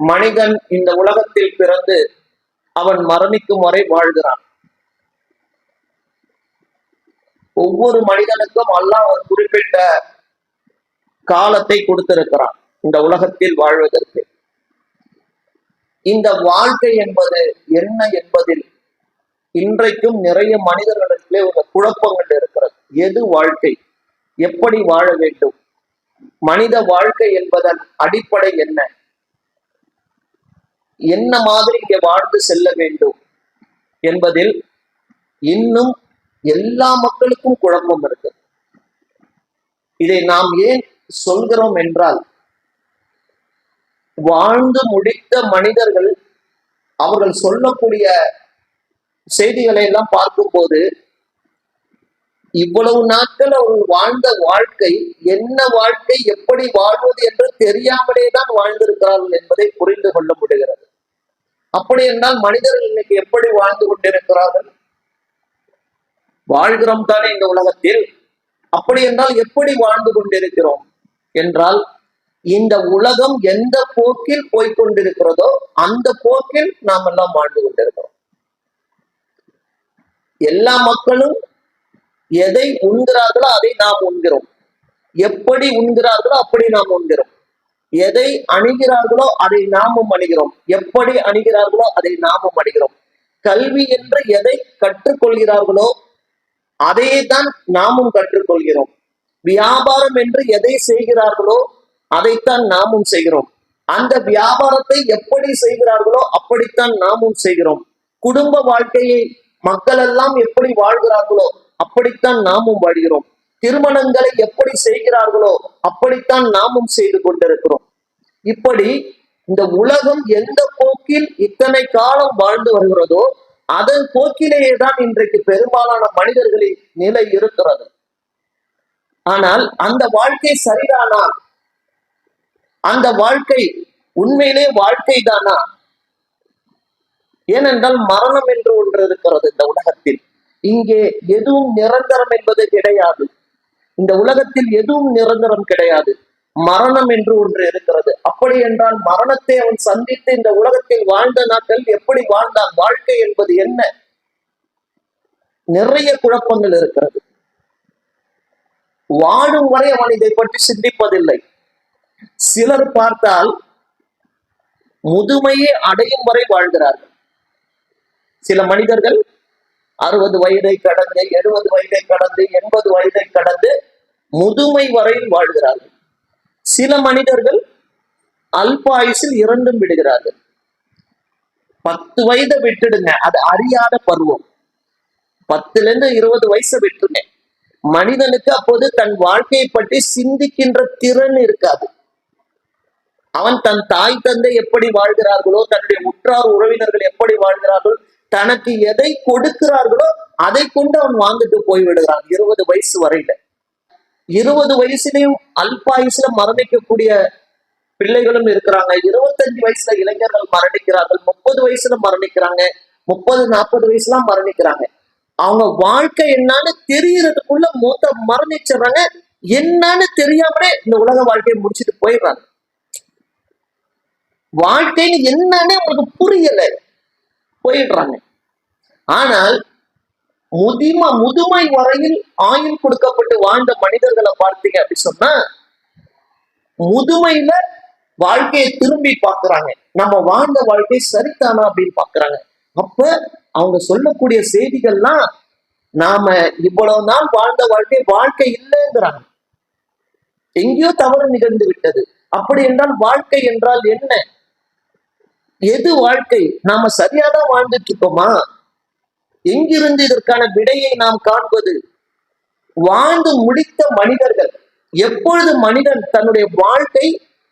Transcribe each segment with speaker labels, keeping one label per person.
Speaker 1: மனிதன் இந்த உலகத்தில் பிறந்து அவன் மரணிக்கும் வரை வாழ்கிறான். ஒவ்வொரு மனிதனுக்கும் அல்லாஹ் ஒரு குறிப்பிட்ட காலத்தை கொடுத்திருக்கிறான் இந்த உலகத்தில் வாழ்வதற்கு. இந்த வாழ்க்கை என்பது என்ன என்பதில் இன்றைக்கும் நிறைய மனிதர்களிடத்திலே ஒரு குழப்பங்கள் இருக்கிறது. எது வாழ்க்கை? எப்படி வாழ வேண்டும்? மனித வாழ்க்கை என்பதன் அடிப்படை என்ன? என்ன மாதிரி இங்கே வாழ்ந்து செல்ல வேண்டும் என்பதில் இன்னும் எல்லா மக்களுக்கும் குழப்பம் இருக்கு இதை நாம் ஏன் சொல்கிறோம் என்றால் வாழ்ந்து முடித்த மனிதர்கள் அவர்கள் சொல்லக்கூடிய செய்திகளை எல்லாம் பார்க்கும்போது இவ்வளவு நாட்கள் அவர்கள் வாழ்ந்த வாழ்க்கை என்ன வாழ்க்கை எப்படி வாழ்வது என்று தெரியாமலே தான் வாழ்ந்திருக்கிறார்கள் என்பதை புரிந்து கொள்ள முடிகிறது. அப்படி என்றால் மனிதர்கள் இன்னைக்கு எப்படி வாழ்ந்து கொண்டிருக்கிறார்கள்? வாழ்கிறோம் தானே இந்த உலகத்தில். அப்படி என்றால் எப்படி வாழ்ந்து கொண்டிருக்கிறோம்? என்றால் இந்த உலகம் எந்த போக்கில் போய்கொண்டிருக்கிறதோ அந்த போக்கில் நாம் எல்லாம் வாழ்ந்து கொண்டிருக்கிறோம். எல்லா மக்களும் எதை உண்கிறார்களோ அதை நாம் உண்கிறோம். எப்படி உண்கிறார்களோ அப்படி நாம் உண்கிறோம். எதை அணுகிறார்களோ அதை நாமும் அணுகிறோம். எப்படி அணுகிறார்களோ அதை நாமும் அணுகிறோம். கல்வி என்று எதை கற்றுக்கொள்கிறார்களோ அதையே தான் நாமும் கற்றுக்கொள்கிறோம். வியாபாரம் என்று எதை செய்கிறார்களோ அதைத்தான் நாமும் செய்கிறோம். அந்த வியாபாரத்தை எப்படி செய்கிறார்களோ அப்படித்தான் நாமும் செய்கிறோம். குடும்ப வாழ்க்கையை மக்கள் எல்லாம் எப்படி வாழ்கிறார்களோ அப்படித்தான் நாமும் வாழ்கிறோம். திருமணங்களை எப்படி செய்கிறார்களோ அப்படித்தான் நாமும் செய்து கொண்டிருக்கிறோம். இப்படி இந்த உலகம் எந்த போக்கில் இத்தனை காலம் வாழ்ந்து வருகிறதோ அதன் போக்கிலேயே தான் இன்றைக்கு பெரும்பாலான மனிதர்களின் நிலை இருக்கிறது. ஆனால் அந்த வாழ்க்கை சரிதானா? அந்த வாழ்க்கை உண்மையிலே வாழ்க்கை தானா ஏனென்றால் மரணம் என்று ஒன்று இருக்கிறது இந்த உலகத்தில். இங்கே எதுவும் நிரந்தரம் என்பது கிடையாது. இந்த உலகத்தில் எதுவும் நிரந்தரம் கிடையாது. மரணம் என்று ஒன்று இருக்கிறது. அப்படி என்றால் மரணத்தை அவன் சந்தித்து இந்த உலகத்தில் வாழ்ந்த நாட்கள் எப்படி வாழ்ந்தான்? வாழ்க்கை என்பது என்ன? நிறைய குழப்பங்கள் இருக்கிறது. வாழும் வரை அவன் இதை பற்றி சிந்திப்பதில்லை. சிலர் பார்த்தால் முதுமையை அடையும் வரை வாழ்கிறார்கள். சில மனிதர்கள் அறுபது வயதை கடந்து எழுபது வயதை கடந்து எண்பது வயதை கடந்து முதுமை வரையில் வாழ்கிறார்கள். சில மனிதர்கள் அல்பாயுசில் இரண்டும் விடுகிறார்கள். பத்து வயதை விட்டுடுங்க அது அறியாத பருவம். பத்துல இருந்து இருபது வயசை விட்டுருங்க. மனிதனுக்கு அப்போது தன் வாழ்க்கையை பற்றி சிந்திக்கின்ற திறன் இருக்காது. அவன் தன் தாய் தந்தை எப்படி வாழ்கிறார்களோ தன்னுடைய உற்றார் உறவினர்கள் எப்படி வாழ்கிறார்களோ தனக்கு எதை கொடுக்கிறார்களோ அதை கொண்டு அவன் வாழ்ந்துட்டு போய்விடுகிறான் இருபது வயசு வரையில. இருபது வயசுலயும் அல்பாயுசுல மரணிக்கக்கூடிய பிள்ளைகளும் இருக்கிறாங்க. இருபத்தஞ்சு வயசுல இளைஞர்கள் மரணிக்கிறார்கள். முப்பது வயசுல மரணிக்கிறாங்க. முப்பது நாற்பது வயசுலாம் மரணிக்கிறாங்க. அவங்க வாழ்க்கை என்னன்னு தெரியறதுக்குள்ள மூத்த மரணிச்சிடுறாங்க. என்னன்னு தெரியாமலே இந்த உலக வாழ்க்கையை முடிச்சுட்டு போயிடுறாங்க. வாழ்க்கைன்னு என்னன்னு அவங்களுக்கு புரியலை. போயிடுறாங்க. ஆனால் முதிம முதுமை வரையில் ஆயுள் கொடுக்கப்பட்டு வாழ்ந்த மனிதர்களை பார்த்தீங்க அப்படின்னு சொன்னா முதுமையில வாழ்க்கையை திரும்பி பார்க்கிறாங்க. நம்ம வாழ்ந்த வாழ்க்கை சரித்தானா அப்படின்னு பாக்குறாங்க அப்ப அவங்க சொல்லக்கூடிய செய்திகள்லாம் நாம இவ்வளவு நாள் வாழ்ந்த வாழ்க்கை வாழ்க்கை இல்லைங்கிறாங்க. எங்கேயோ தவறு நிகழ்ந்து விட்டது. அப்படி என்றால் வாழ்க்கை என்றால் என்ன? எது வாழ்க்கை? நாம சரியாதான் வாழ்ந்துட்டு இருக்கோமா எங்கிருந்து இதற்கான விடையை நாம் காண்பது? வாழ்ந்து முடித்த மனிதர்கள். எப்பொழுது மனிதன் தன்னுடைய வாழ்க்கை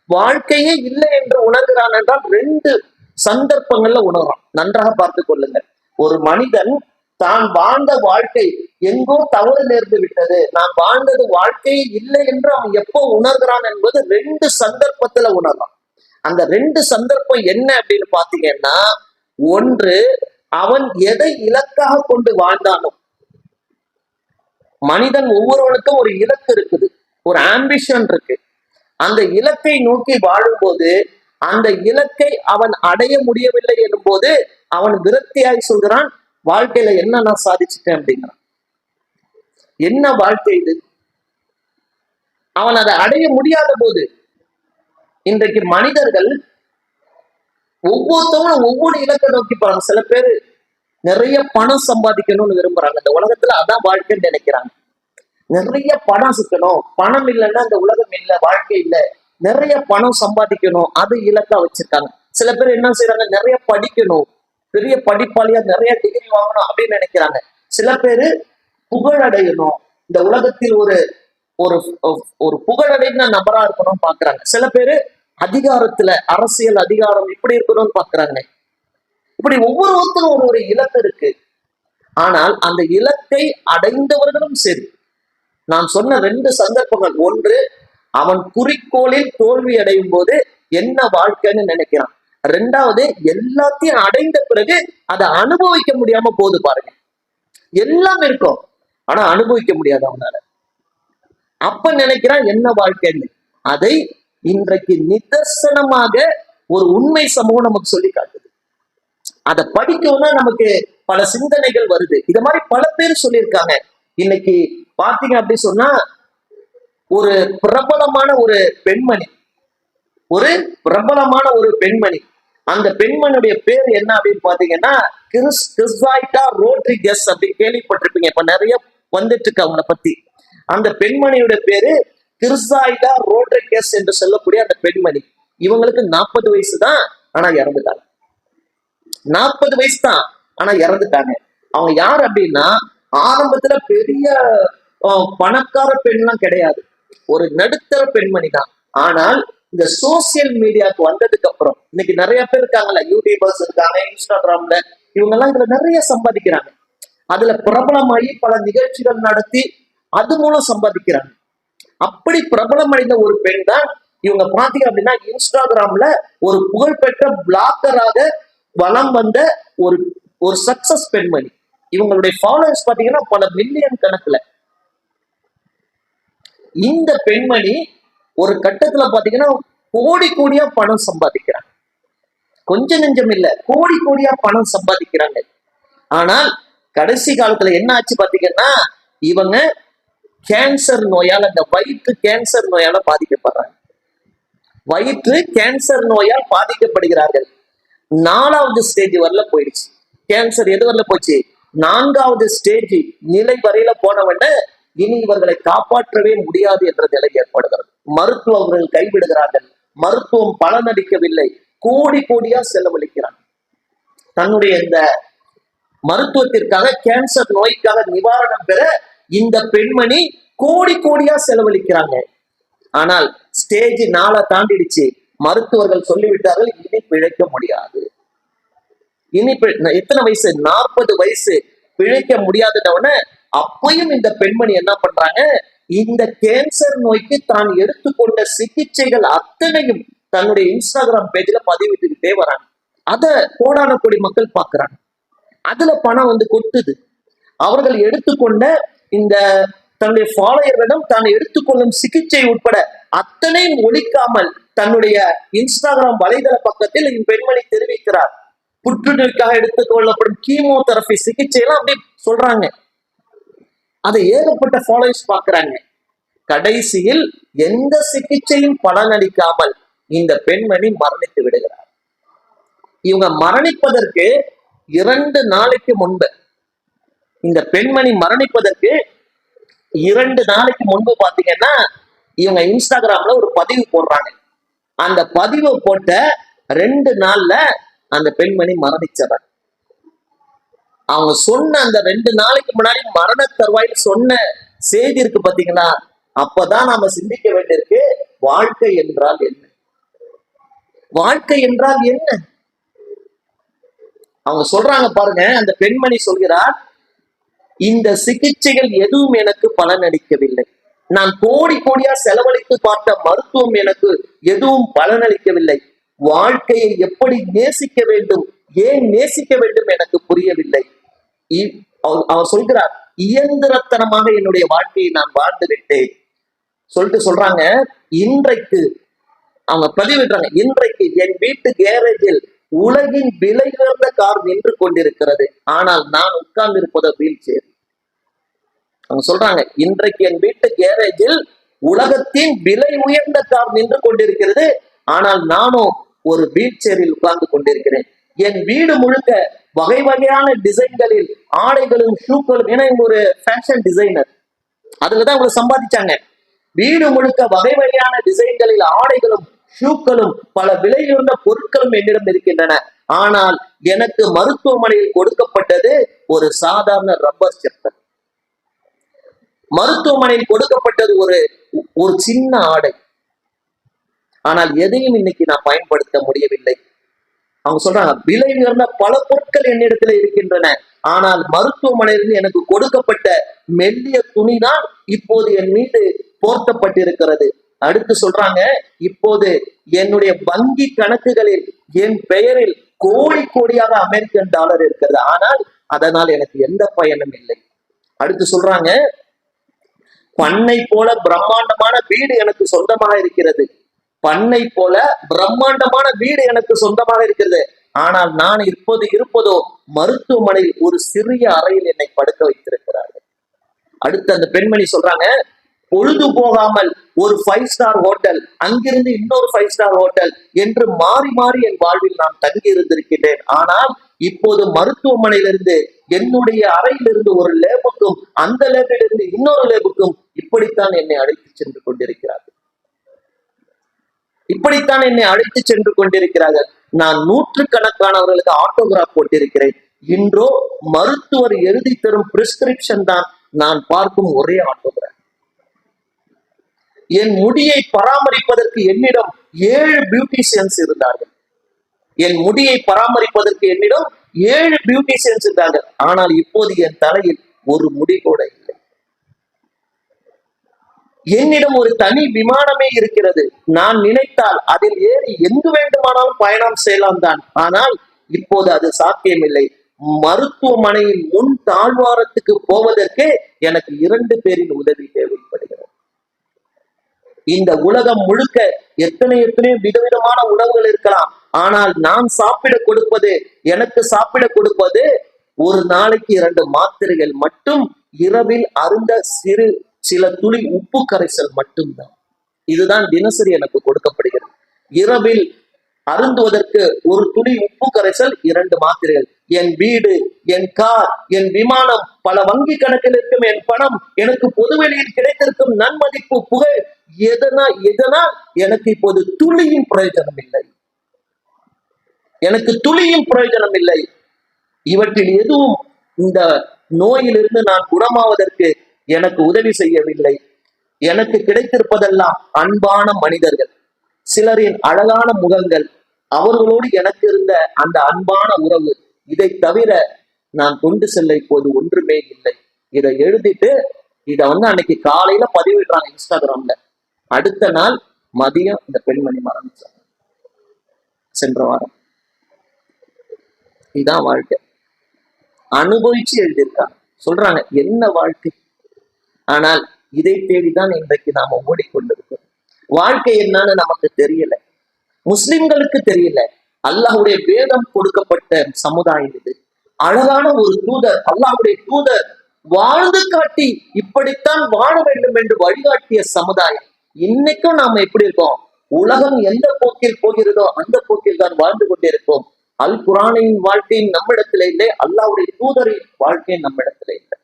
Speaker 1: வாழ்க்கையே இல்லை என்று உணர்கிறான் என்றால் ரெண்டு சந்தர்ப்பங்கள்ல உணர்றான். நன்றாக பார்த்து கொள்ளுங்கள். ஒரு மனிதன் தான் வாழ்ந்த வாழ்க்கை எங்கோ தவறு நேர்ந்து விட்டது. நான் வாழ்ந்தது வாழ்க்கையே இல்லை என்று அவன் எப்போ உணர்கிறான் என்பது ரெண்டு சந்தர்ப்பத்துல உணர்றான். அந்த ரெண்டு சந்தர்ப்பம் என்ன அப்படின்னு பாத்தீங்கன்னா ஒன்று அவன் எதை இலக்காக கொண்டு வாழ்ந்தானோ. மனிதன் ஒவ்வொருவனுக்கும் ஒரு இலக்கு இருக்குது ஒரு ஆம்பிஷன் இருக்கு. அந்த இலக்கை நோக்கி வாழும்போது அந்த இலக்கை அவன் அடைய முடியவில்லை எனும் போது அவன் விரக்தியாய் சொல்கிறான் வாழ்க்கையில என்ன நான் சாதிச்சிட்டேன்? அப்படிங்கிறான். என்ன வாழ்க்கை இது? அவன் அதை அடைய முடியாத போது இன்றைக்கு மனிதர்கள் ஒவ்வொருத்தவங்களும் ஒவ்வொரு இலக்கை நோக்கி போறாங்க. சில பேர் நிறைய பணம் சம்பாதிக்கணும்னு விரும்புறாங்க. இந்த உலகத்துல அதான் வாழ்க்கைன்னு நினைக்கிறாங்க. நிறைய பணம் சிக்கணும். பணம் இல்லைன்னா இந்த உலகம் இல்லை வாழ்க்கை இல்லை. நிறைய பணம் சம்பாதிக்கணும். அது இலக்கா வச்சிருக்காங்க. சில பேர் என்ன செய்யறாங்க நிறைய படிக்கணும். பெரிய படிப்பாளியா நிறைய டிகிரி வாங்கணும் அப்படின்னு நினைக்கிறாங்க. சில பேரு புகழடையணும். இந்த உலகத்தில் ஒரு ஒரு ஒரு புகழடைந்த நபரா இருக்கணும்னு பாக்குறாங்க. சில பேரு அதிகாரத்துல அரசியல் அதிகாரம் இப்படி இருக்கணும்னு பாக்குறாங்க இப்படி ஒவ்வொருத்தரும் ஒரு ஒரு இலக்கு இருக்கு. ஆனால் அந்த இலக்கை அடைந்தவர்களும் சரி. நான் சொன்ன ரெண்டு சந்தர்ப்பங்கள். ஒன்று அவன் குறிக்கோளில் தோல்வி அடையும் போது என்ன வாழ்க்கைன்னு நினைக்கிறான். ரெண்டாவது எல்லாத்தையும் அடைந்த பிறகு அதை அனுபவிக்க முடியாம போது பாருங்க. எல்லாம் இருக்கும். ஆனா அனுபவிக்க முடியாது அவனால. அப்ப நினைக்கிறான் என்ன வாழ்க்கைன்னு? அதை இன்றைக்கு நிதர்சனமாக ஒரு உண்மை சமூகம் நமக்கு சொல்லி காட்டுது. அதை படிக்கணும்னா நமக்கு பல சிந்தனைகள் வருது. இத மாதிரி பல பேர் சொல்லியிருக்காங்க. இன்னைக்கு பாத்தீங்க அப்படி சொன்னா ஒரு பிரபலமான ஒரு பெண்மணி ஒரு பிரபலமான ஒரு பெண்மணி. அந்த பெண்மணியுடைய பேர் என்ன அப்படின்னு பாத்தீங்கன்னா கிறிஸ் ரோட்ரி ரோட்ரிகஸ் அப்படின்னு கேள்விப்பட்டிருப்பீங்க. இப்ப நிறைய வந்துட்டு இருக்கு அவங்கள பத்தி. அந்த பெண்மணியோட பேரு கிறிஸ்டாய்டா ரோட்ரிகஸ் என்று சொல்லக்கூடிய அந்த பெண்மணி. இவங்களுக்கு நாற்பது வயசு தான் ஆனா இறந்துட்டாங்க. நாற்பது வயசு தான் ஆனா இறந்துட்டாங்க. அவங்க யார் அப்படின்னா ஆரம்பத்துல பெரிய பணக்கார பெண்லாம் கிடையாது. ஒரு நடுத்தர பெண்மணி தான் ஆனால் இந்த சோசியல் மீடியாவுக்கு வந்ததுக்கு அப்புறம் இன்னைக்கு நிறைய பேர் இருக்காங்கல்ல யூடியூபர்ஸ் இருக்காங்க இன்ஸ்டாகிராம்ல இவங்க எல்லாம் இதுல நிறைய சம்பாதிக்கிறாங்க. அதுல பிரபலமாகி பல நிகழ்ச்சிகள் நடத்தி அது மூலம் சம்பாதிக்கிறாங்க. அப்படி பிரபலம் அடைந்த ஒரு பெண் தான் இவங்க பாத்தீங்க அப்படின்னா இன்ஸ்டாகிராம்ல ஒரு புகழ்பெற்ற பிளாக்கராக வளம் வந்த ஒரு ஒரு சக்சஸ் பெண்மணி. இவங்களுடைய ஃபாலோவர்ஸ் பாத்தீங்கன்னா பல மில்லியன் கணக்குல. இந்த பெண்மணி ஒரு கட்டத்துல பாத்தீங்கன்னா கோடி கோடியா பணம் சம்பாதிக்கிறாங்க. கொஞ்சம் நெஞ்சம் இல்ல கோடி கோடியா பணம் சம்பாதிக்கிறாங்க. ஆனால் கடைசி காலத்துல என்ன ஆச்சு பாத்தீங்கன்னா இவங்க கேன்சர் நோயால் அந்த வயிற்று கேன்சர் நோயால பாதிக்கப்படுறாங்க. வயிற்று கேன்சர் நோயால் பாதிக்கப்படுகிறார்கள். நாலாவது ஸ்டேஜ் வரல போயிடுச்சு. கேன்சர் எது வரல போச்சு? நான்காவது ஸ்டேஜ் நிலை வரையில போனவன இனி இவர்களை காப்பாற்றவே முடியாது என்ற நிலை ஏற்படுகிறது. மருத்துவர்கள் கைவிடுகிறார்கள். மருத்துவம் பலனளிக்கவில்லை. கோடி கோடியா செலவழிக்கிறாங்க தன்னுடைய இந்த மருத்துவத்திற்காக கேன்சர் நோய்க்காக நிவாரணம் பெற இந்த பெண்மணி கோடி கோடியா செலவழிக்கிறாங்க. ஆனால் ஸ்டேஜ் நாளை தாண்டிடுச்சு. மருத்துவர்கள் சொல்லிவிட்டார்கள் இனி பிழைக்க முடியாது. இனி எத்தனை வயசு? நாற்பது வயசு. பிழைக்க முடியாதுன்னவன அப்பயும் இந்த பெண்மணி என்ன பண்றாங்க? இந்த கேன்சர் நோய்க்கு தான் எடுத்துக்கொண்ட சிகிச்சைகள் அத்தனையும் தன்னுடைய இன்ஸ்டாகிராம் பேஜ்ல பதிவிட்டுக்கிட்டே வராங்க. அத கோடான கோடி மக்கள் பாக்குறாங்க. அதுல பணம் வந்து கொட்டுது. அவர்கள் எடுத்துக்கொண்ட இந்த தன்னுடைய ஃபாலோயர்களிடம் தான் எடுத்துக்கொள்ளும் சிகிச்சை உட்பட அத்தனையும் ஒழிக்காமல் தன்னுடைய இன்ஸ்டாகிராம் வலைதள பக்கத்தில் பெண்மணி தெரிவிக்கிறார். புற்றுநோய்க்காக எடுத்துக்கொள்ளப்படும் கீமோதெரபி சிகிச்சை எல்லாம் அப்படி சொல்றாங்க. அதை ஏகப்பட்ட ஃபாலோயர்ஸ் பாக்குறாங்க கடைசியில் எந்த சிகிச்சையும் பலனளிக்காமல் இந்த பெண்மணி மரணித்து விடுகிறார். இவங்க மரணிப்பதற்கு இரண்டு நாளைக்கு முன்பு இந்த பெண்மணி மரணிப்பதற்கு இரண்டு நாளைக்கு முன்பு பாத்தீங்கன்னா இவங்க இன்ஸ்டாகிராம்ல ஒரு பதிவு போடுறாங்க. அந்த பதிவு போட்ட ரெண்டு நாள்ல அந்த பெண்மணி மரணிச்சவர் அவங்க சொன்ன அந்த ரெண்டு நாளைக்கு முன்னாடி மரண தருவாயில் சொன்ன செய்தி இருக்கு பாத்தீங்களா அப்பதான் நாம சிந்திக்க வேண்டியிருக்கு வாழ்க்கை என்றால் என்ன? வாழ்க்கை என்றால் என்ன? அவங்க சொல்றாங்க பாருங்க அந்த பெண்மணி சொல்கிறார் இந்த சிகிச்சைகள் எதுவும் எனக்கு பலனளிக்கவில்லை நான் கோடி கோடியா செலவழித்து பார்த்த மருத்துவம் எனக்கு எதுவும் பலனளிக்கவில்லை வாழ்க்கையை எப்படி நேசிக்க வேண்டும் ஏன் நேசிக்க வேண்டும் எனக்கு புரியவில்லை. இ- அவர் அவர் சொல்கிறார் இயந்திரத்தனமாக என்னுடைய வாழ்க்கையை நான் வாழ்ந்து விட்டேன். சொல்லிட்டு சொல்றாங்க இன்றைக்கு அவங்க பதிவிடுறாங்க இன்றைக்கு என் வீட்டு கேரேஜில் உலகின் விலை உயர்ந்த கார் நின்று கொண்டிருக்கிறது. ஆனால் நான் உட்கார்ந்து இருப்பதோ வீல் சேர் அவங்க சொல்றாங்க இன்றைக்கு என் வீட்டு கேரேஜில் உலகத்தின் விலை உயர்ந்த கார் நின்று கொண்டிருக்கிறது. ஆனால் நானும் ஒரு வீல் சேரில் உட்கார்ந்து கொண்டிருக்கிறேன். என் வீடு முழுக்க வகை வகையான டிசைன்களில் ஆடைகளும் ஷூக்களும் ஏன்னா இவங்க ஒரு ஃபேஷன் டிசைனர் அதுலதான் அவங்க சம்பாதிச்சாங்க. வீடு முழுக்க வகை வகையான டிசைன்களில் ஆடைகளும் ஷூக்களும் பல விலையுள்ள பொருட்களும் என்னிடம் இருக்கின்றன. ஆனால் எனக்கு மருத்துவமனையில் கொடுக்கப்பட்டது ஒரு சாதாரண ரப்பர் செப்பல். மருத்துவமனையில் கொடுக்கப்பட்டது ஒரு ஒரு சின்ன ஆடை. ஆனால் எதையும் இன்னைக்கு நான் பயன்படுத்த முடியவில்லை. அவங்க சொல்றாங்க விலை உயர்ந்த பல பொருட்கள் என்னிடத்துல இருக்கின்றன. ஆனால் மருத்துவமனையிலிருந்து எனக்கு கொடுக்கப்பட்ட மெல்லிய துணி தான் இப்போது என் மீது போர்த்தப்பட்டிருக்கிறது. அடுத்து சொல்றாங்க இப்போது என்னுடைய வங்கி கணக்குகளில் என் பெயரில் கோடி கோடியாக அமெரிக்கன் டாலர் இருக்கிறது. ஆனால் அதனால் எனக்கு எந்த பயனும் இல்லை. அடுத்து சொல்றாங்க பண்ணை போல பிரம்மாண்டமான வீடு எனக்கு சொந்தமாக இருக்கிறது. பண்ணை போல பிரம்மாண்டமான வீடு எனக்கு சொந்தமாக இருக்கிறது. ஆனால் நான் இப்போது இருப்பதோ மருத்துவமனையில் ஒரு சிறிய அறையில் என்னை படுக்க வைத்திருக்கிறார்கள். அடுத்து அந்த பெண்மணி சொல்றாங்க பொழுது போகாமல் ஒரு ஃபைவ் ஸ்டார் ஹோட்டல் அங்கிருந்து இன்னொரு ஃபைவ் ஸ்டார் ஹோட்டல் என்று மாறி மாறி என் வாழ்வில் நான் தங்கி இருந்திருக்கின்றேன் ஆனால் இப்போது மருத்துவமனையிலிருந்து என்னுடைய அறையிலிருந்து ஒரு லேபுக்கும் அந்த லேபிலிருந்து இன்னொரு லேபுக்கும் இப்படித்தான் என்னை அழைத்து சென்று கொண்டிருக்கிறார்கள். இப்படித்தான் என்னை அழைத்து சென்று கொண்டிருக்கிறார்கள். நான் நூற்று கணக்கானவர்களுக்கு ஆட்டோகிராஃப் போட்டிருக்கிறேன். இன்றோ மருத்துவர் எழுதி தரும் பிரிஸ்கிரிப்ஷன் தான் நான் பார்க்கும் ஒரே ஆட்டோகிராஃப் என் முடியை பராமரிப்பதற்கு என்னிடம் ஏழு பியூட்டிஷியன்ஸ் இருந்தார்கள். என் முடியை பராமரிப்பதற்கு என்னிடம் ஏழு பியூட்டிஷியன்ஸ் இருந்தார்கள். ஆனால் இப்போது என் தலையில் ஒரு முடி கூட இல்லை. என்னிடம் ஒரு தனி விமானமே இருக்கிறது. நான் நினைத்தால் அதில் ஏறி எங்கு வேண்டுமானாலும் பயணம் செய்யலாம் தான். ஆனால் இப்போது அது சாத்தியமில்லை. மருத்துவமனையின் முன் தாழ்வாரத்துக்கு போவதற்கு எனக்கு இரண்டு பேரின் உதவி தேவைப்படுகிறது. இந்த உலகம் முழுக்க எத்தனை எத்தனை விதவிதமான உணவுகள் இருக்கலாம். ஆனால் நான் சாப்பிட கொடுப்பது எனக்கு சாப்பிட கொடுப்பது ஒரு நாளைக்கு இரண்டு மாத்திரைகள் மட்டும் இரவில் அருந்த சிறு சில துளி உப்பு கரைசல் மட்டும்தான். இதுதான் தினசரி எனக்கு கொடுக்கப்படுகிறது. இரவில் அருந்துவதற்கு ஒரு துளி உப்பு கரைசல் இரண்டு மாத்திரைகள். என் வீடு என் கார் என் விமானம் பல வங்கி கணக்கில் இருக்கும் என் பணம் எனக்கு பொதுவெளியில் கிடைத்திருக்கும் நன்மதிப்பு புகழ் எதனா எதனால் எனக்கு இப்போது துளியும் பிரயோஜனம் இல்லை. எனக்கு துளியும் பிரயோஜனம் இல்லை. இவற்றில் எதுவும் இந்த நோயிலிருந்து நான் குணமாவதற்கு எனக்கு உதவி செய்யவில்லை. எனக்கு கிடைத்திருப்பதெல்லாம் அன்பான மனிதர்கள். சிலரின் அழகான முகங்கள் அவர்களோடு எனக்கு இருந்த அந்த அன்பான உறவு இதை தவிர நான் கொண்டு செல்ல இப்போது ஒன்றுமே இல்லை. இதை எழுதிட்டு இதை வந்து அன்னைக்கு காலையில பதிவிடுறாங்க இன்ஸ்டாகிராம்ல. அடுத்த நாள் மதியம் இந்த பெண்மணி மரணிச்சாங்க சென்ற வாரம். இதுதான் வாழ்க்கை. அனுபவிச்சு எழுதியிருக்காங்க சொல்றாங்க என்ன வாழ்க்கை? ஆனால் இதை தேடிதான் இன்றைக்கு நாம ஓடிக்கொண்டிருக்கோம் வாழ்க்கை என்னன்னு நமக்கு தெரியல. முஸ்லிம்களுக்கு தெரியல. அல்லாஹ்வுடைய வேதம் கொடுக்கப்பட்ட சமுதாயம் இது. அழகான ஒரு தூதர் அல்லாஹ்வுடைய தூதர் வாழ்ந்து காட்டி இப்படித்தான் வாழ வேண்டும் என்று வழிகாட்டிய சமுதாயம். இன்னைக்கும் நாம எப்படி இருக்கோம்? உலகம் எந்த போக்கில் போகிறதோ அந்த போக்கில் தான் வாழ்ந்து கொண்டிருக்கோம் அல் குரானின் வாழ்க்கையின் நம்மிடத்துல இல்லை அல்லாவுடைய தூதரின் வாழ்க்கையின் நம்மிடத்துல இல்லை.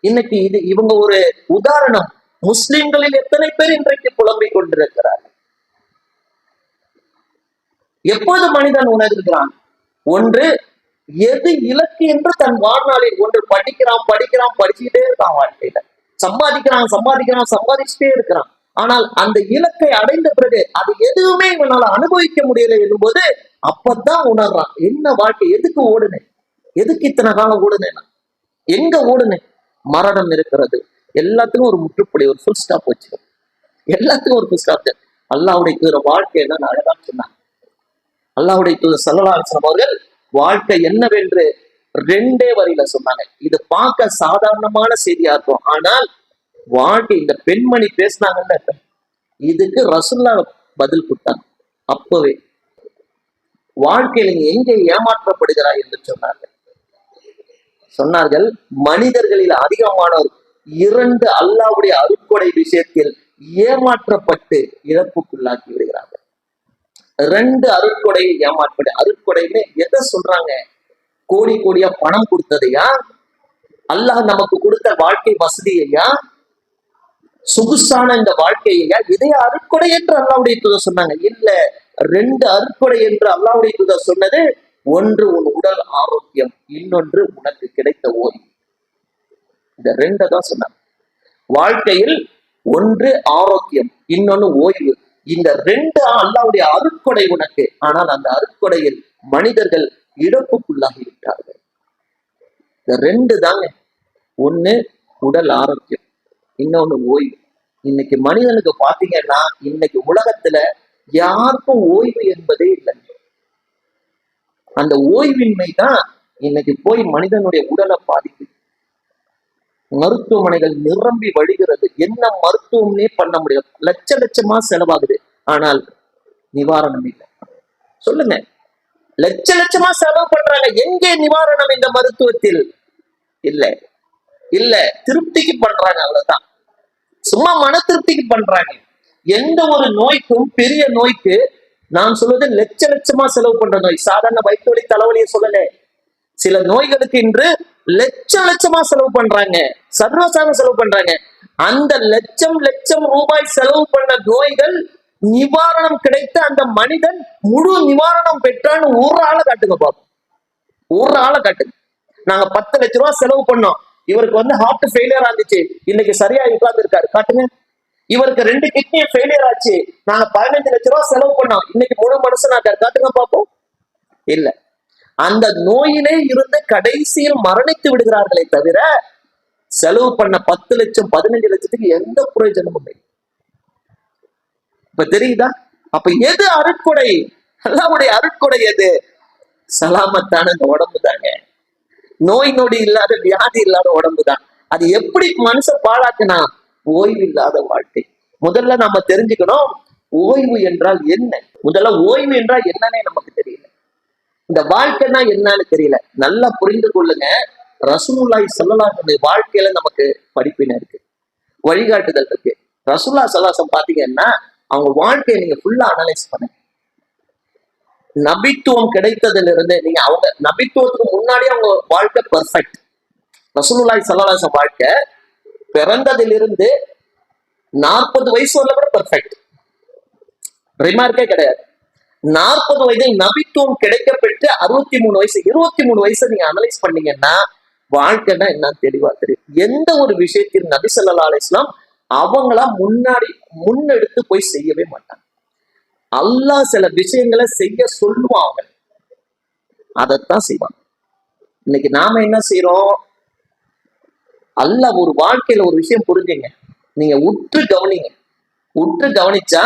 Speaker 1: இன்னைக்கு இது இவங்க ஒரு உதாரணம். முஸ்லிம்களில் எத்தனை பேர் இன்றைக்கு புலம்பிக் கொண்டிருக்கிறார்கள்? எப்போது மனிதன் உணர்கிறான்? ஒன்று எது இலக்கு என்று தன் வாழ்நாளில் ஒன்று படிக்கிறான் படிக்கிறான் படிச்சுக்கிட்டே இருக்கான் வாழ்க்கையில. சம்பாதிக்கிறான் சம்பாதிக்கிறான் சம்பாதிச்சுட்டே இருக்கிறான். ஆனால் அந்த இலக்கை அடைந்த பிறகு அது எதுவுமே இவனால அனுபவிக்க முடியல என்னும்போது அப்பதான் உணர்றான். என்ன வாழ்க்கை? எதுக்கு ஓடுனேன் எதுக்கு இத்தனை காலம் ஓடுனேன் நான்? எங்க ஓடுனேன் மரணம் இருக்கிறது. எல்லாத்துக்கும் ஒரு முற்றுப்புள்ளி ஒரு ஃபுல் ஸ்டாப் வச்சு எல்லாத்துக்கும் ஒரு ஃபுல் ஸ்டாப் அல்லாவுடைய தூர வாழ்க்கை என்ன? அழகா சொன்னாங்க அல்லாவுடைய தூர சல்லலாசனம் அவர்கள் வாழ்க்கை என்னவென்று ரெண்டே வரியில சொன்னாங்க. இது பார்க்க சாதாரணமான செய்தியா இருக்கும். ஆனால் வாழ்க்கை இந்த பெண்மணி பேசினாங்கல்ல இதுக்கு ரசுல்லா பதில் கொடுத்தாங்க. அப்பவே வாழ்க்கையில நீ எங்கே ஏமாற்றப்படுகிறாய் என்று சொன்னார்கள். சொன்னார்கள் மனிதர்களில் அதிகமானோர் இரண்டு அல்லாவுடைய அருட்கொடை விஷயத்தில் ஏமாற்றப்பட்டு இழப்புக்குள்ளாக்கி விடுகிறார்கள். ரெண்டு அருட்கொடையை ஏமாற்றப்படு அருட்கொடைன்னு எதை சொல்றாங்க? கோடி கோடியா பணம் கொடுத்ததையா? அல்லாஹ் நமக்கு கொடுத்த வாழ்க்கை வசதியையா? சொகுசான இந்த வாழ்க்கையில இதே அருட்கொடை என்று அல்லாவுடைய தூதர் சொன்னாங்க. இல்ல ரெண்டு அருட்கொடை என்று அல்லாவுடைய தூதர் சொன்னது ஒன்று உன் உடல் ஆரோக்கியம் இன்னொன்று உனக்கு கிடைத்த ஓய்வு. இந்த ரெண்டை தான் சொன்னாங்க. வாழ்க்கையில் ஒன்று ஆரோக்கியம் இன்னொன்னு ஓய்வு. இந்த ரெண்டு அல்லாவுடைய அருட்கொடை உனக்கு. ஆனால் அந்த அருட்கொடையில் மனிதர்கள் இழப்புக்குள்ளாகி விட்டார்கள் இந்த ரெண்டு தாங்க. ஒண்ணு உடல் ஆரோக்கியம் இன்னொன்னு ஓய்வு. இன்னைக்கு மனிதனுக்கு பாத்தீங்கன்னா இன்னைக்கு உலகத்துல யாருக்கும் ஓய்வு என்பதே இல்லை. அந்த ஓய்வின்மை தான் இன்னைக்கு போய் மனிதனுடைய உடலை பாதிக்குது. மருத்துவமனைகள் நிரம்பி வழிகிறது. என்ன மருத்துவம்னே பண்ண முடியாது. லட்ச லட்சமா செலவாகுது. ஆனால் நிவாரணம் இல்லை. சொல்லுங்க. லட்ச லட்சமா செலவு பண்றாங்க. எங்கே நிவாரணம் இந்த மருத்துவத்தில்? இல்ல. இல்ல. திருப்திக்கு பண்றாங்க. அவ்வளவுதான். சும்மா மன திருப்திக்கு பண்றாங்க. எந்த ஒரு நோய்க்கும் பெரிய நோய்க்கு நான் சொல்வது லட்ச லட்சமா செலவு பண்ற நோய். சாதாரண வயிற்று வலி தலைவலியை சொல்லல. சில நோய்களுக்கு இன்று லட்ச லட்சமா செலவு பண்றாங்க. சர்வசாதாரண செலவு பண்றாங்க. அந்த லட்சம் லட்சம் ரூபாய் செலவு பண்ண நோய்கள் நிவாரணம் கிடைத்த அந்த மனிதன் முழு நிவாரணம் பெற்றான்னு ஒரு ஆளை காட்டுங்க பாப்போம். ஒரு ஆளை காட்டுங்க. நாங்க பத்து லட்ச ரூபாய் செலவு பண்ணோம். இவருக்கு வந்து ஹார்ட் ஃபெயிலியர் ஆந்துச்சு. இன்னைக்கு சரியா உட்கார்ந்து இருக்காரு காட்டுங்க. இவருக்கு ரெண்டு கிட்னி ஃபெயிலியர் ஆச்சு. நாங்க பதினஞ்சு லட்ச ரூபாய் செலவு பண்ணோம். இன்னைக்கு முழு மனுஷனா இருக்காரு. காட்டுங்க பார்ப்போம் இல்ல. அந்த நோயிலே இருந்து கடைசியில் மரணித்து விடுகிறார்களே தவிர செலவு பண்ண பத்து லட்சம் பதினஞ்சு லட்சத்துக்கு எந்த பிரயோஜனமும் இல்லை. இப்ப தெரியுதா? அப்ப எது அருட்கொடை? அல்லாவுடைய அருட்கொடை எது? சலாமத்தான இந்த உடம்பு தாங்க நோய் நொடி இல்லாத வியாதி இல்லாத உடம்பு தான் அது எப்படி மனுஷன் பாழாக்குனா? ஓய்வு இல்லாத வாழ்க்கை. முதல்ல நாம தெரிஞ்சுக்கணும் ஓய்வு என்றால் என்ன? முதல்ல ஓய்வு என்றால் என்னன்னே நமக்கு தெரியல. இந்த வாழ்க்கைன்னா என்னன்னு தெரியல. நல்லா புரிந்து கொள்ளுங்க. ரசூலுல்லாஹி ஸல்லல்லாஹு வாழ்க்கையில நமக்கு படிப்பின இருக்கு. வழிகாட்டுதல் இருக்கு. ரசூல்லா சல்லாசம் பாத்தீங்கன்னா அவங்க வாழ்க்கையை நீங்க ஃபுல்லா அனலைஸ் பண்ணுங்க. நபித்துவம் கிடைத்ததிலிருந்து நீங்க அவங்க நபித்துவத்துக்கு முன்னாடி அவங்க வாழ்க்கை பெர்ஃபெக்ட் ரசூலுல்லாய் சல்லாச வாழ்க்கை பிறந்ததிலிருந்து நாற்பது வயசு வரல கூட பெர்ஃபெக்ட் ரிமார்க்கே கிடையாது. நாற்பது வயதில் நபித்துவம் கிடைக்கப்பெற்று அறுபத்தி மூணு வயசு இருபத்தி மூணு வயசு நீங்க அனலைஸ் பண்ணீங்கன்னா வாழ்க்கைன்னா என்னன்னு தெளிவா தெரியும். எந்த ஒரு விஷயத்தில் நபி ஸல்லல்லாஹு அலிஸ்லாம் அவங்களா முன்னாடி முன்னெடுத்து போய் செய்யவே மாட்டாங்க. அல்லாஹ் சில விஷயங்களை செய்ய சொல்லுவாங்க அதைத்தான் செய்வாங்க இன்னைக்கு நாம என்ன செய்யறோம் அல்லாஹ் ஒரு வாழ்க்கையில ஒரு விஷயம் புரிஞ்சுங்க. நீங்க உற்று கவனிங்க. உற்று கவனிச்சா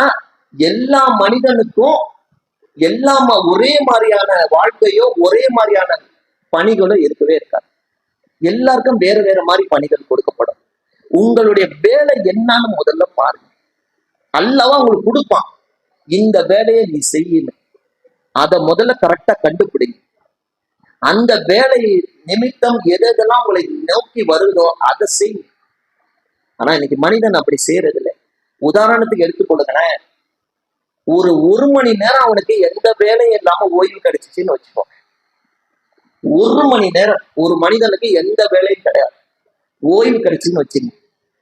Speaker 1: எல்லா மனிதனுக்கும் எல்லா ஒரே மாதிரியான வாழ்க்கையோ ஒரே மாதிரியான பணிகளோ இருக்கவே இருக்காது. எல்லாருக்கும் வேற வேற மாதிரி பணிகள் கொடுக்கப்படும். உங்களுடைய வேலை என்னன்னு முதல்ல பாருங்க. அல்லவா உங்களுக்கு கொடுப்பான். இந்த வேலையை நீ செய்யணும் அதை முதல்ல கரெக்டா கண்டுபிடி. அந்த வேலை நிமித்தம் எது எதெல்லாம் உங்களை நோக்கி வருதோ அதை செய். ஆனா இன்னைக்கு மனிதன் அப்படி செய்யறது இல்லை உதாரணத்துக்கு எடுத்துக்கொள்ளுங்களேன். ஒரு ஒரு மணி நேரம் அவனுக்கு எந்த வேலையும் இல்லாம ஓய்வு கிடைச்சிச்சுன்னு வச்சுக்கோ. ஒரு மணி நேரம் ஒரு மனிதனுக்கு எந்த வேலையும் கிடையாது. ஓய்வு கிடைச்சுன்னு வச்சுங்க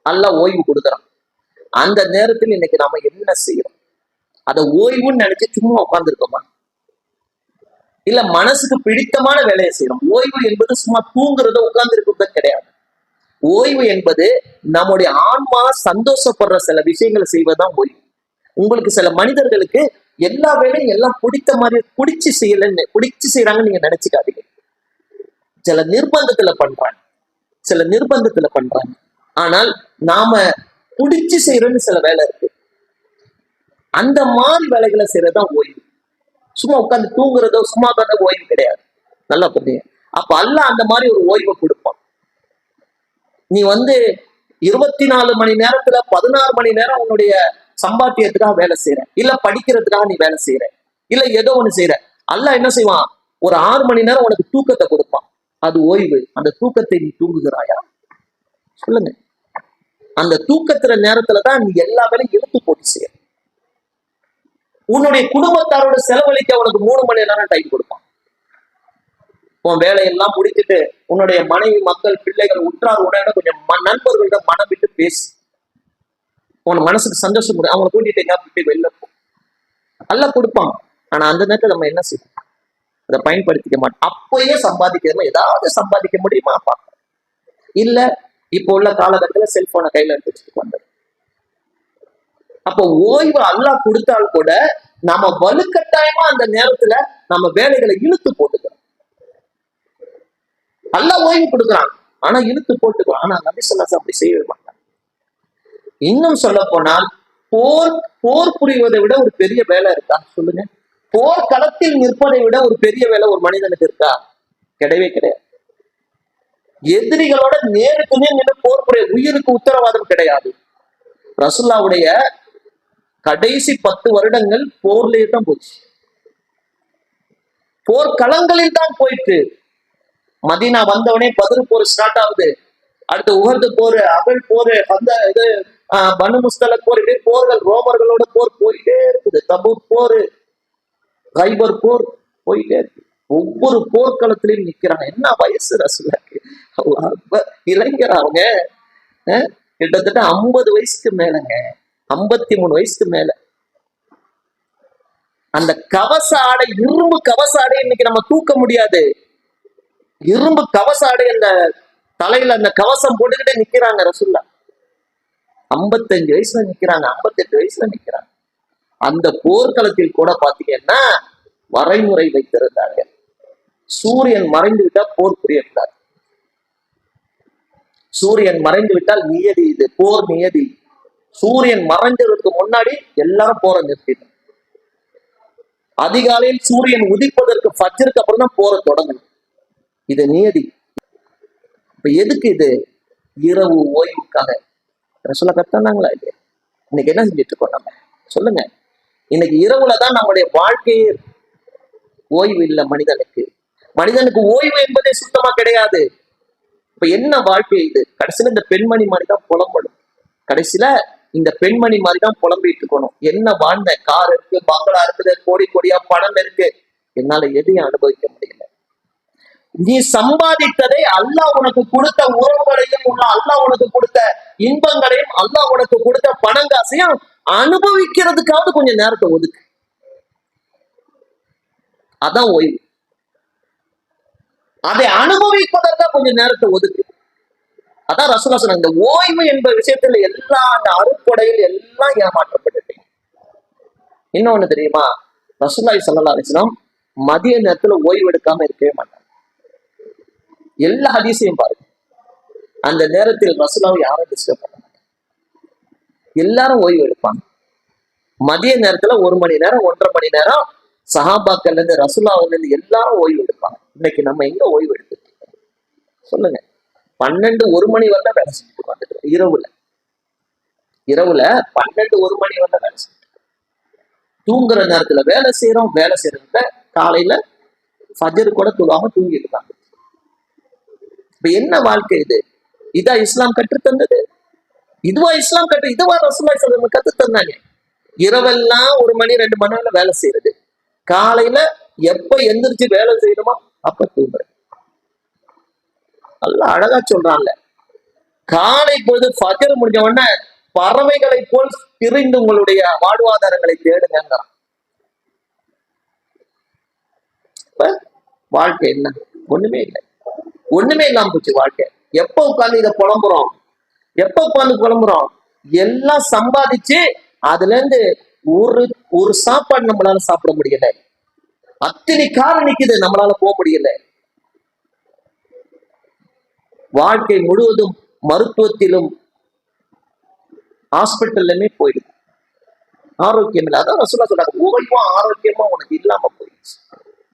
Speaker 1: நல்லா ஓய்வு கொடுக்குறான். அந்த நேரத்தில் இன்னைக்கு நாம என்ன செய்யறோம்? அதை ஓய்வுன்னு நினைச்சு சும்மா உட்காந்துருக்கோமா இல்ல மனசுக்கு பிடித்தமான வேலையை செய்யறோம் ஓய்வு என்பது சும்மா தூங்குறத உட்கார்ந்து இருக்கிறது கிடையாது. ஓய்வு என்பது நம்முடைய ஆன்மா சந்தோஷப்படுற சில விஷயங்களை செய்வதுதான் ஓய்வு. உங்களுக்கு சில மனிதர்களுக்கு எல்லா வேலையும் எல்லாம் பிடித்த மாதிரி பிடிச்சு செய்யலன்னு பிடிச்சு செய்யறாங்கன்னு நீங்க நினைச்சுக்காதீங்க. சில நிர்பந்தத்துல பண்றாங்க. சில நிர்பந்தத்துல பண்றாங்க. ஆனால் நாம பிடிச்சு செய்யறோம்னு சில வேலை இருக்கு. அந்த மாதிரி வேலைகளை செய்யறதுதான் ஓய்வு. சும்மா உட்காந்து தூங்குறதோ சும்மா உட்காந்து ஓய்வு கிடையாது. நல்லா புரியுங்க அப்ப அல்ல அந்த மாதிரி ஒரு ஓய்வை கொடுப்பான். நீ வந்து இருபத்தி நாலு மணி நேரத்துல பதினாறு மணி நேரம் உன்னுடைய சம்பாத்தியத்துக்காக வேலை செய்யற இல்ல படிக்கிறதுக்காக நீ வேலை செய்யற இல்ல ஏதோ ஒண்ணு செய்யற அல்லாஹ் என்ன செய்வான்? ஒரு ஆறு மணி நேரம் உனக்கு தூக்கத்தை கொடுப்பான். அது ஓய்வு. அந்த தூக்கத்தை நீ தூங்குகிறாயா? சொல்லுங்க. அந்த தூக்கத்துல நேரத்துலதான் நீ எல்லா வேலையும் இழுத்து போட்டு செய்யற. உன்னுடைய குடும்பத்தாரோட செலவழிக்க உனக்கு மூணு மணி நேரம் டைம் கொடுப்பான். உன் வேலையெல்லாம் முடிச்சுட்டு உன்னுடைய மனைவி மக்கள் பிள்ளைகள் உற்றார் உடனே கொஞ்சம் நண்பர்களிடம் மனம் விட்டு பேசு. உன் மனசுக்கு சந்தோஷம் கொடு. அவங்களை கூட்டிட்டு எங்கேயா வெளில போ. நல்லா கொடுப்பான். ஆனா அந்த நேரத்துல நம்ம என்ன செய்வோம்? அதை பயன்படுத்திக்க மாட்டோம். அப்பயே சம்பாதிக்கிறோம்? ஏதாவது சம்பாதிக்க முடியுமா? பார்ப்போம். இல்ல இப்போ உள்ள காலகட்டத்துல செல்போனை கையில எடுத்து வச்சுட்டு வந்தது அப்போ ஓய்வு அல்லாஹ் கொடுத்தால் கூட நம்ம வலுக்கட்டாயமா அந்த நேரத்துல நம்ம வேலைகளை இழுத்து போட்டுக்கிறோம். அல்ல ஓய்வு கொடுக்குறான். ஆனா இழுத்து போட்டுக்கிறோம். ஆனா நபி சொல்லாஸ் அப்படி செய்யவே மாட்டாங்க இன்னும் சொல்ல போனால் போர் போர் புரிவதை விட ஒரு பெரிய வேலை இருக்கா? சொல்லுங்க. போர் களத்தில் நிற்பதை விட ஒரு பெரிய வேலை ஒரு மனிதனுக்கு இருக்கா? கிடையவே கிடையாது. எதிரிகளோட நேருக்கு நேர் நின்று போர் புரிய உயிருக்கு உத்தரவாதம் கிடையாது. ரசுல்லாவுடைய கடைசி பத்து வருடங்கள் போர்லயே தான் போச்சு. போர்க்களங்களில் தான் போயிட்டு. மதீனா வந்தவனே பதில் போர் ஸ்டார்ட் ஆகுது. அடுத்து உகர்ந்து போர் அவள் போர் அந்த இது பனு முஸ்தல போர் இப்படி போர்கள் ரோமர்களோட போர் போயிட்டே இருக்குது. தபூர் போர் கைபர் போர் போயிட்டே இருக்கு. ஒவ்வொரு போர்க்களத்திலையும் நிக்கிறாங்க. என்ன வயசு ரசுலாக்கு இளைஞர் அவங்க அஹ், கிட்டத்தட்ட ஐம்பது வயசுக்கு மேலங்க. ஐம்பத்தி மூணு வயசுக்கு மேல. அந்த கவச ஆடை இரும்பு கவச ஆடை இன்னைக்கு நம்ம தூக்க முடியாது. இரும்பு கவச ஆடை அந்த தலையில அந்த கவசம் போட்டுக்கிட்டே நிக்கிறாங்க ரசுல்லா. ஐம்பத்தஞ்சு வயசுல நிக்கிறாங்க ஐம்பத்தெட்டு வயசுல நிக்கிறாங்க. அந்த போர்க்களத்தில் கூட பாத்தீங்கன்னா வரைமுறை வைத்திருந்தாங்க. சூரியன் மறைந்து விட்டால் போர் புரியக்கூடாது. சூரியன் மறைந்து விட்டால் நியதி இது போர் நியதி. சூரியன் மறைஞ்சதுக்கு முன்னாடி எல்லாரும் போற நிறுத்திடும் அதிகாலையில் சூரியன் உதிப்பதற்கு ஃபஜ்ருக்கு அப்புறம் தான் போற தொடங்கணும் இது நியதி. இப்ப எதுக்கு இது? இரவு ஓய்வுக்காக சொல்ல கத்தானாங்களா இல்லையா? இன்னைக்கு என்ன செஞ்சுட்டு இருக்கோம் நம்ம? சொல்லுங்க. இன்னைக்கு இரவுல தான் நம்முடைய வாழ்க்கையே ஓய்வு இல்லை மனிதனுக்கு. மனிதனுக்கு ஓய்வு என்பதே சுத்தமா கிடையாது. இப்ப என்ன வாழ்க்கை இது? கடைசியில இந்த பெண்மணி மாதிரி தான் புலம்படும் கடைசியில இந்த பெண்மணி மாதிரி தான் புலம்பிட்டு இருக்கணும் என்ன வாழ்ந்த கார் இருக்கு பங்களா இருக்குது கோடி கோடியா பணம் இருக்கு. என்னால எதையும் அனுபவிக்க முடியல. நீ சம்பாதித்ததை அல்லாஹ் உனக்கு கொடுத்த உறவுகளையும் உள்ள அல்லாஹ் உனக்கு கொடுத்த இன்பங்களையும் அல்லாஹ் உனக்கு கொடுத்த பணங்காசையும் அனுபவிக்கிறதுக்காவது கொஞ்சம் நேரத்தை ஒதுக்கு. அதான் ஓய்வு. அதை அனுபவிப்பதற்கா கொஞ்சம் நேரத்தை ஒதுக்கு. அதான் ரசூலா சொன்னாங்க இந்த ஓய்வு என்ப விஷயத்துல எல்லா அந்த அறுப்படையில் எல்லாம் ஏமாற்றப்பட்டுட்டீங்க. இன்னொன்னு தெரியுமா? ரசூலாய் சல்லா அலிஸ்லாம் மதிய நேரத்துல ஓய்வு எடுக்காம இருக்கவே மாட்டாங்க. எல்லா அதிசயம் பாருங்க. அந்த நேரத்தில் ரசூலாவை யாரும் டிஸ்டர்ப் பண்ண மாட்டாங்க. எல்லாரும் ஓய்வு எடுப்பாங்க. மதிய நேரத்துல ஒரு மணி நேரம் ஒன்றரை மணி நேரம் சஹாபாக்கள்ல இருந்து ரசுல்லாவில இருந்து எல்லாரும் ஓய்வு எடுப்பாங்க. இன்னைக்கு நம்ம எங்க ஓய்வு எடுத்துட்டு சொல்லுங்க. பன்னெண்டு ஒரு மணி வரல வேலை செஞ்சுட்டு வந்துட்டு இரவுல. இரவுல பன்னெண்டு ஒரு மணி வரல வேலை செஞ்சுட்டு தூங்குற நேரத்துல வேலை செய்யறோம் வேலை செய்யறத காலையில ஃபஜர் கூட தூங்காம தூங்கிட்டு இருக்காங்க. இப்ப என்ன வாழ்க்கை இது? இதா இஸ்லாம் கற்று தந்தது? இதுவா இஸ்லாம் கற்று இதுவா ரசுல்லா இஸ்லாம் கத்து தந்தாங்க. இரவெல்லாம் ஒரு மணி ரெண்டு மணி நேரம் வேலை செய்யறது காலையில எப்ப எந்திரிச்சு வேலை செய்யணுமோ அப்ப தூங்குறது. நல்லா அழகா சொல்றான்ல காலை பொழுது பஜர் முடிஞ்ச உடனே பறவைகளை போல் பிரிந்து உங்களுடைய வாழ்வாதாரங்களை தேடுங்கிறான் வாழ்க்கை என்ன? ஒண்ணுமே இல்லை. ஒண்ணுமே இல்லாம போச்சு வாழ்க்கை. எப்ப உட்காந்து இதை புலம்புறோம்? எப்ப உட்காந்து புலம்புறோம்? எல்லாம் சம்பாதிச்சு அதுல இருந்து ஒரு ஒரு சாப்பாடு நம்மளால சாப்பிட முடியல. அத்தனை காரம் நிக்குது நம்மளால போக முடியல. வாழ்க்கை முழுவதும் மருத்துவத்திலும் ஹாஸ்பிட்டல்லுமே போயிடுது. ஆரோக்கியம் இல்லை அதான் சொல்ல சொல்றாங்க ஓய்வா ஆரோக்கியமா உனக்கு இல்லாம போயிடுச்சு.